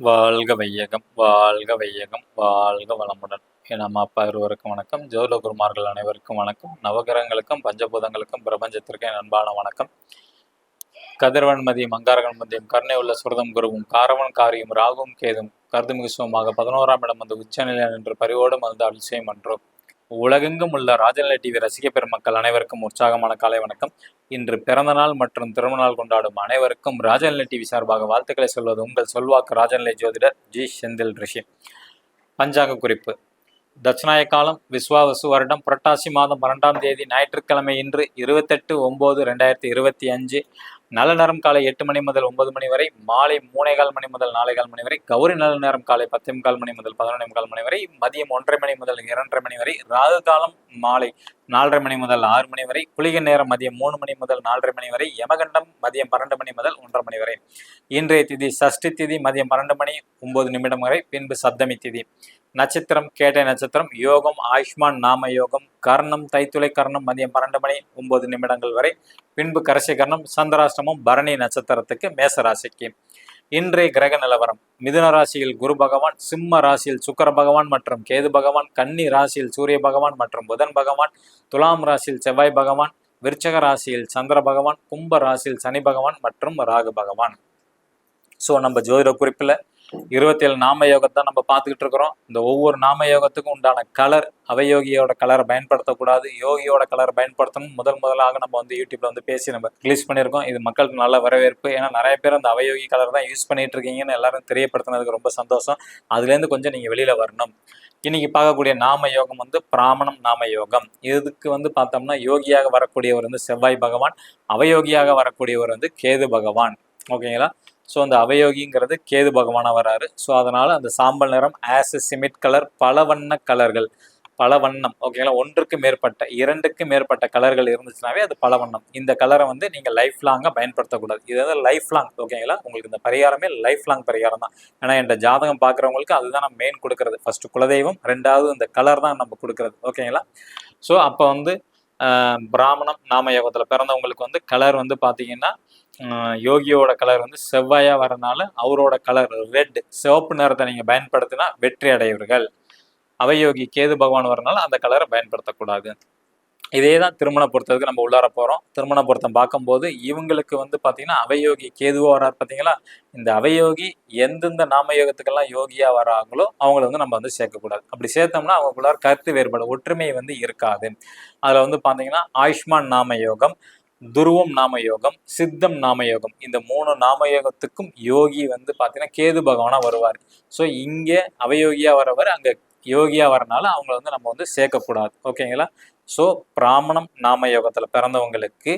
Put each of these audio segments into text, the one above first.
வாழ்க வையகம் வாழ்க வையகம் வாழ்க வளமுடன். என் அம்மா அப்பா இருவருக்கும் வணக்கம். ஜோதிட குருமார்கள் அனைவருக்கும் வணக்கம். நவகிரகங்களுக்கும் பஞ்சபூதங்களுக்கும் பிரபஞ்சத்திற்கும் என் அன்பான வணக்கம். கதிரவன் மதியம் அங்காரகன் மதியம் கருணை உள்ள சுரதம் குருவும் காரவன் காரியும் ராகும் கேதும் கருதுமிகு சுகமாக பதினோராம் இடம் வந்து உச்சநிலை என்று பரிவோடு வந்து அலிசயம் என்றோம் உலகெங்கும் உள்ள ராஜநிலை டிவி ரசிக பெருமக்கள் அனைவருக்கும் உற்சாகமான காலை வணக்கம். இன்று பிறந்தநாள் மற்றும் திருமணநாள் கொண்டாடும் அனைவருக்கும் ராஜநிலை டிவி சார்பாக வாழ்த்துக்களை சொல்வது உங்கள் சொல்வாக்கு ராஜநிலை ஜோதிடர் ஜி. செந்தில் ரிஷி. பஞ்சாங்க குறிப்பு. தட்சிணாய காலம் விஸ்வாவசு வருடம் புரட்டாசி மாதம் பன்னெண்டாம் தேதி ஞாயிற்றுக்கிழமை இன்று இருபத்தெட்டு ஒம்பது ரெண்டாயிரத்தி இருபத்தி அஞ்சு நல்ல நேரம் காலை எட்டு மணி முதல் ஒன்பது மணி வரை மாலை மூணேகால் மணி முதல் நாலேகால் மணி வரை கௌரி நல்ல நேரம் காலை பத்தே முக்கால் மணி முதல் பதினொன்றே முக்கால் மணி வரை மதியம் ஒன்றரை மணி முதல் இரண்டரை மணி வரை ராகு காலம் மாலை நாலரை மணி முதல் ஆறு மணி வரை குளிகை நேரம் மதியம் மூணு மணி முதல் நாலரை மணி வரை யமகண்டம் மதியம் பன்னெண்டு மணி முதல் ஒன்றரை மணி வரை. இன்றைய திதி சஷ்டி திதி மதியம் பன்னெண்டு மணி ஒன்பது நிமிடம் வரை பின்பு சப்தமி திதி. நட்சத்திரம் கேட்டை நட்சத்திரம் யோகம் ஆயுஷ்மான் நாம யோகம் கர்ணம் தைத்துளை கர்ணம் மதியம் பன்னெண்டு மணி ஒன்பது நிமிடங்கள் வரை பின்பு கரசி கர்ணம் சந்திராஷ்டமம் பரணி நட்சத்திரத்துக்கு மேசராசிக்கு. இன்றைய கிரக நிலவரம். மிதுன ராசியில் குரு பகவான் சிம்ம ராசியில் சுக்கர பகவான் மற்றும் கேது பகவான் கன்னி ராசியில் சூரிய பகவான் மற்றும் புதன் பகவான் துலாம் ராசியில் செவ்வாய் பகவான் விருச்சக ராசியில் சந்திர பகவான் கும்ப ராசியில் சனி பகவான் மற்றும் ராகு பகவான். ஸோ நம்ம ஜோதிட குறிப்பில் இருபத்தி ஏழு நாம யோகத்தை நம்ம பார்த்துக்கிட்டு இருக்கிறோம். இந்த ஒவ்வொரு நாம யோகத்துக்கும் உண்டான கலர் அவயோகியோட கலரை பயன்படுத்தக்கூடாது யோகியோட கலர் பயன்படுத்தணும். முதல் முதலாக நம்ம வந்து யூடியூப்ல வந்து பேசி நம்ம ரிலீஸ் பண்ணியிருக்கோம். இது மக்களுக்கு நல்ல வரவேற்பு. ஏன்னா நிறைய பேர் அந்த அவயோகி கலர் தான் யூஸ் பண்ணிட்டு இருக்கீங்கன்னு எல்லாரும் தெரியப்படுத்தினதுக்கு ரொம்ப சந்தோஷம். அதுலேருந்து கொஞ்சம் நீங்கள் வெளியில வரணும். இன்னைக்கு பார்க்கக்கூடிய நாம யோகம் வந்து பிராமணம் நாம யோகம். இதுக்கு வந்து பார்த்தோம்னா யோகியாக வரக்கூடியவர் வந்து செவ்வாய் பகவான் அவயோகியாக வரக்கூடியவர் வந்து கேது பகவான். ஓகேங்களா? ஸோ அந்த அவயோகிங்கிறது கேது பகவானாக வராரு. ஸோ அதனால் அந்த சாம்பல் நிறம் ஆஸ் சிமிட் கலர் பல வண்ண கலர்கள். பல வண்ணம் ஓகேங்களா ஒன்றுக்கு மேற்பட்ட இரண்டுக்கு மேற்பட்ட கலர்கள் இருந்துச்சுனாவே அது பல வண்ணம் இந்த கலரை வந்து நீங்கள் லைஃப் லாங்காக பயன்படுத்தக்கூடாது. இது வந்து லைஃப் லாங் ஓகேங்களா உங்களுக்கு இந்த பரிகாரமே லைஃப் லாங் பரிகாரம் தான். ஏன்னா என்ற ஜாதகம் பார்க்குறவங்களுக்கு அதுதான் நம்ம மெயின் கொடுக்கறது. ஃபர்ஸ்ட் குலதெய்வம் ரெண்டாவது இந்த கலர் தான் நம்ம கொடுக்கறது ஓகேங்களா ஸோ அப்போ வந்து பிராமணம் நாமயோகத்தில் பிறந்தவங்களுக்கு வந்து கலர் வந்து பார்த்தீங்கன்னா யோகியோட கலர் வந்து செவ்வாயாக வரனால அவரோட கலர் ரெட் சிவப்பு நிறத்தை நீங்கள் பயன்படுத்தினா வெற்றி அடைவர்கள். அவயோகி கேது பகவான் வரனால அந்த கலரை பயன்படுத்தக்கூடாது. இதே தான் திருமண பொருத்தத்துக்கு நம்ம உள்ளார போகிறோம் திருமண பொருத்தம் பார்க்கும்போது இவங்களுக்கு வந்து பார்த்தீங்கன்னா அவயோகி கேதுவா வரார் பார்த்தீங்களா இந்த அவயோகி எந்தெந்த நாமயோகத்துக்கெல்லாம் யோகியாக யோகியா வராங்களோ அவங்கள வந்து நம்ம வந்து சேர்க்கக்கூடாது. அப்படி சேர்த்தோம்னா அவங்களுக்குள்ளார கருத்து வேறுபாடு ஒற்றுமை வந்து இருக்காது. அதில் வந்து பார்த்தீங்கன்னா ஆயுஷ்மான் நாமயோகம் துருவம் நாமயோகம் சித்தம் நாமயோகம் இந்த மூணு நாம யோகத்துக்கும் யோகி வந்து பார்த்தீங்கன்னா கேது பகவானாக வருவார். ஸோ இங்கே அவயோகியாக வரவர் அங்கே யோகியா வரனால அவங்கள வந்து நம்ம வந்து சேர்க்கக்கூடாது. ஓகேங்களா? ஸோ பிராமணம் நாம யோகத்தில் பிறந்தவங்களுக்கு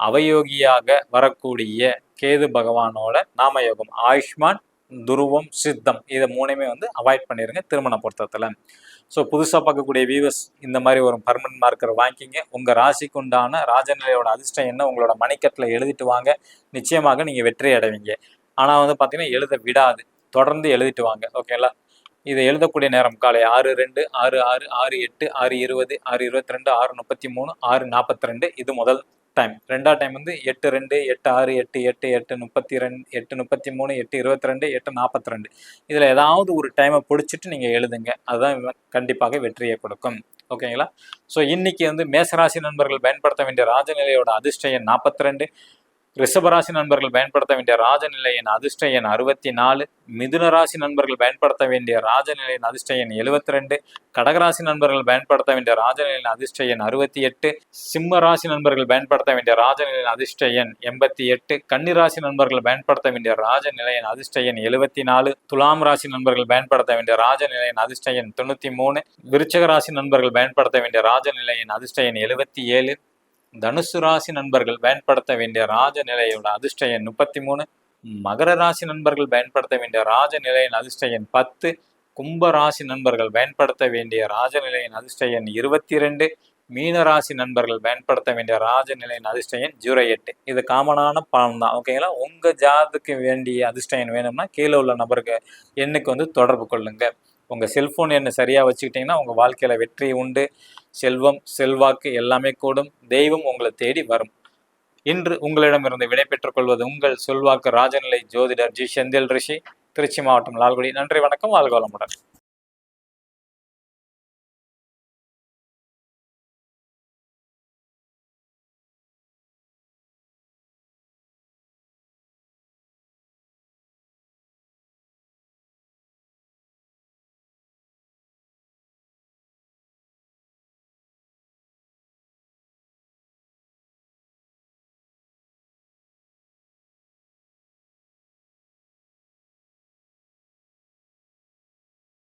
அவயோகியாக வரக்கூடிய கேது பகவானோட நாம யோகம் ஆயுஷ்மான் துருவம் சித்தம் இதை மூணுமே வந்து அவாய்ட் பண்ணிடுங்க திருமண பொருத்தத்தில். ஸோ புதுசாக பார்க்கக்கூடிய வியூவர்ஸ் இந்த மாதிரி ஒரு பர்மனன்ட் மார்க்கர் வாங்கிக்கிங்க. உங்கள் ராசிக்கு உண்டான ராஜநிலையோட அதிர்ஷ்டம் என்ன? உங்களோட மணிக்கட்டில் எழுதிட்டு வாங்க. நிச்சயமாக நீங்கள் வெற்றி அடைவீங்க. ஆனால் வந்து பார்த்தீங்கன்னா எழுத விடாது. தொடர்ந்து எழுதிட்டு வாங்க. ஓகேங்களா? இதை எழுதக்கூடிய நேரம் காலை ஆறு ரெண்டு ஆறு ஆறு ஆறு எட்டு ஆறு இருபது ஆறு இருபத்தி ரெண்டு ஆறு முப்பத்தி மூணு ஆறு நாற்பத்தி ரெண்டு இது முதல் டைம் ரெண்டாவது டைம் வந்து எட்டு ரெண்டு எட்டு ஆறு எட்டு எட்டு எட்டு முப்பத்தி ரெண்டு எட்டு முப்பத்தி மூணு எட்டு இருபத்தி ரெண்டு எட்டு நாற்பத்தி ரெண்டு இதில் ஏதாவது ஒரு டைமை பிடிச்சிட்டு நீங்கள் எழுதுங்க. அதுதான் கண்டிப்பாக வெற்றியை கொடுக்கும். ஓகேங்களா? ஸோ இன்னைக்கு வந்து மேசராசி நண்பர்கள் பயன்படுத்த வேண்டிய ராஜநிலையோட அதிர்ஷ்ட எண் நாற்பத்தி ரெண்டு ரிஷபராசி நண்பர்கள் பயன்படுத்த வேண்டிய ராஜநிலை எண் அதிர்ஷ்ட எண் அறுபத்தி நாலு மிதுன ராசி நண்பர்கள் பயன்படுத்த வேண்டிய ராஜநிலை எண் அதிர்ஷ்ட எண் எழுபத்தி ரெண்டு கடகராசி நண்பர்கள் பயன்படுத்த வேண்டிய ராஜநிலை எண் அதிர்ஷ்ட எண் அறுபத்தி எட்டு சிம்ம ராசி நண்பர்கள் பயன்படுத்த வேண்டிய ராஜநிலை எண் அதிர்ஷ்ட எண் எண்பத்தி எட்டு கன்னிராசி நண்பர்கள் பயன்படுத்த வேண்டிய ராஜநிலை எண் அதிர்ஷ்ட எண் எழுபத்தி நாலு துலாம் ராசி நண்பர்கள் பயன்படுத்த வேண்டிய ராஜநிலை எண் அதிர்ஷ்ட எண் தொண்ணூத்தி மூணு விருச்சக ராசி நண்பர்கள் பயன்படுத்த வேண்டிய ராஜநிலை எண் அதிர்ஷ்ட எண் எழுபத்தி ஏழு தனுசு ராசி நண்பர்கள் பயன்படுத்த வேண்டிய ராஜ நிலையோட அதிர்ஷ்ட எண் முப்பத்தி மூணு. மகர ராசி நண்பர்கள் பயன்படுத்த வேண்டிய ராஜ நிலையின் அதிர்ஷ்ட எண் பத்து. கும்ப ராசி நண்பர்கள் பயன்படுத்த வேண்டிய ராஜநிலையின் அதிர்ஷ்ட எண் இருபத்தி ரெண்டு. மீன ராசி நண்பர்கள் பயன்படுத்த வேண்டிய ராஜநிலையின் அதிர்ஷ்ட எண் ஜீரோ எட்டு. இது காமனான பலன் தான். ஓகேங்களா உங்க ஜாதத்துக்கு வேண்டிய அதிர்ஷ்ட எண் வேணும்னா கீழே உள்ள நபருக்கு எண்ணுக்கு வந்து தொடர்பு கொள்ளுங்க. உங்கள் செல்ஃபோன் எண்ணை சரியாக வச்சுக்கிட்டீங்கன்னா உங்கள் வாழ்க்கையில் வெற்றி உண்டு செல்வம் செல்வாக்கு எல்லாமே கூடும் தெய்வம் உங்களை தேடி வரும். இன்று உங்களிடமிருந்து விடைபெற்றுக் கொள்வது உங்கள் செல்வாக்கு ராஜநிலை ஜோதிடர் ஜி செந்தில் ரிஷி திருச்சி மாவட்டம் லால்குடி. நன்றி வணக்கம் வாழ்க வளமுடன்.